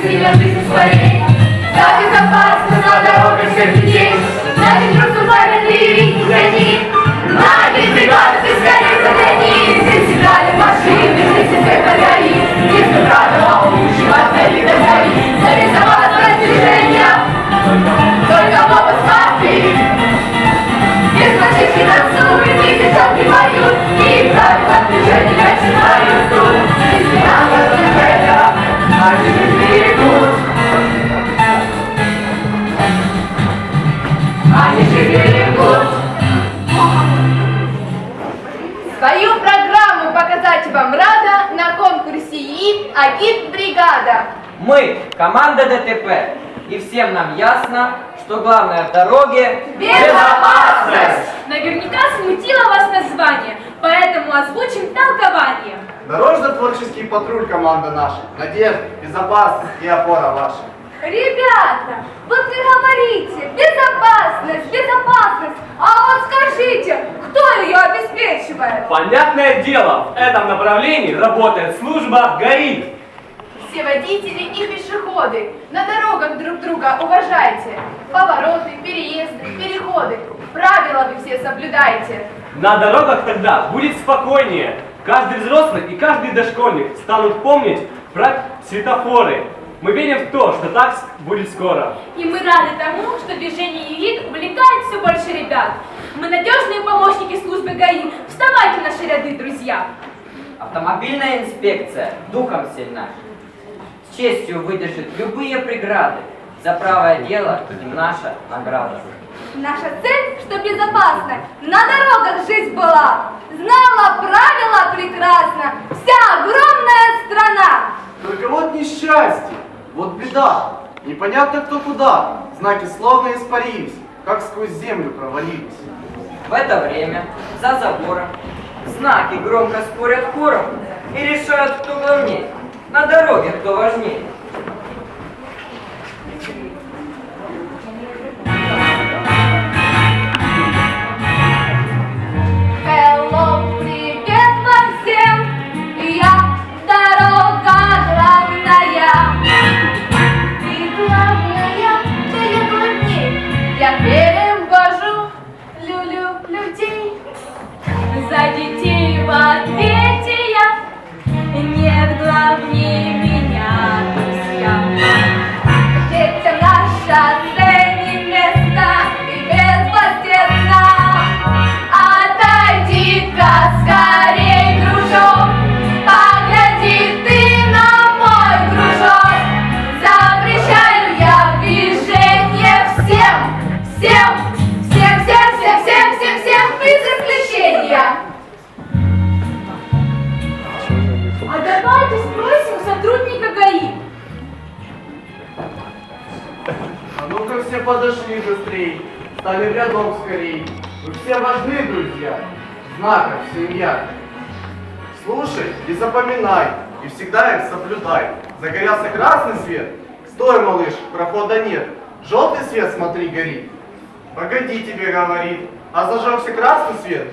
Сильно жизнь своей, так и запас, но надо образ каждый день. Свою программу показать вам рада на конкурсе ИИ «Агит Бригада». Мы – команда ДТП. И всем нам ясно, что главное в дороге – Безопасность! Наверняка смутило вас название, поэтому озвучим толкование. Дорожно-творческий патруль команда наша. Надежда, безопасность и опора ваша. Ребята, вот вы говорите, безопасность, безопасность, а вот скажите, кто ее обеспечивает? Понятное дело, в этом направлении работает служба ГАИ. Все водители и пешеходы, на дорогах друг друга уважайте. Повороты, переезды, переходы, правила вы все соблюдайте. На дорогах тогда будет спокойнее. Каждый взрослый и каждый дошкольник станут помнить про светофоры. Мы верим в то, что так будет скоро. И мы рады тому, что движение ЮИД увлекает все больше ребят. Мы надежные помощники службы ГАИ. Вставайте в наши ряды, друзья. Автомобильная инспекция духом сильна. С честью выдержит любые преграды. За правое дело им наша награда. Наша цель, что безопасно, на дорогах жизнь была. Знала правила прекрасно вся огромная страна. Только вот несчастье, вот беда. Непонятно кто куда. Знаки словно испарились, как сквозь землю провалились. В это время за забором знаки громко спорят хором и решают, кто главнее. На дороге кто важнее. Подошли быстрей, стали рядом скорей. Вы все важны, друзья. Знаков семья. Слушай и запоминай, и всегда их соблюдай. Загорелся красный свет? Стой, малыш, прохода нет. Желтый свет, смотри, горит. Погоди, тебе говорит. А зажегся красный свет?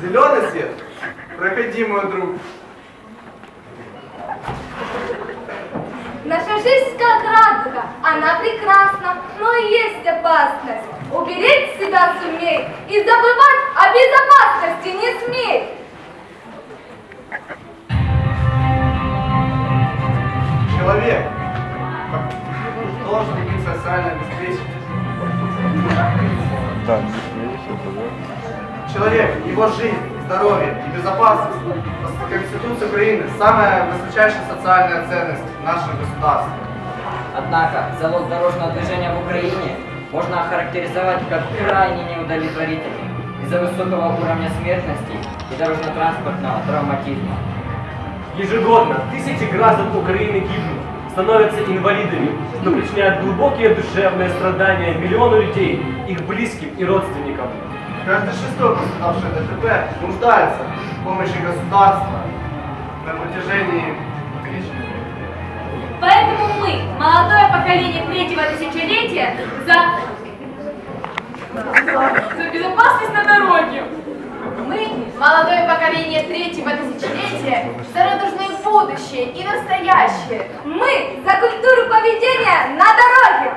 Зеленый свет? Проходи, мой друг. Наша жизнь как радуга, она прекрасна, но и есть опасность. Уберечь себя сумей и забывать о безопасности не смей. Человек должен быть социально обеспечен. Человек, его жизнь, здоровье и безопасность по Конституции Украины самая высочайшая социальная ценность нашего государства. Однако залог дорожного движения в Украине можно охарактеризовать как крайне неудовлетворительный из-за высокого уровня смертности и дорожно-транспортного травматизма. Ежегодно тысячи граждан Украины гибнут, становятся инвалидами, что причиняет глубокие душевные страдания миллиону людей, их близким и родственникам. Каждый шестой пострадавший ДТП нуждается в помощи государства на протяжении Поэтому мы, молодое поколение третьего тысячелетия, за, за безопасность на дороге. Мы, молодое поколение третьего тысячелетия, за радужное будущее и настоящее. Мы за культуру поведения на дороге.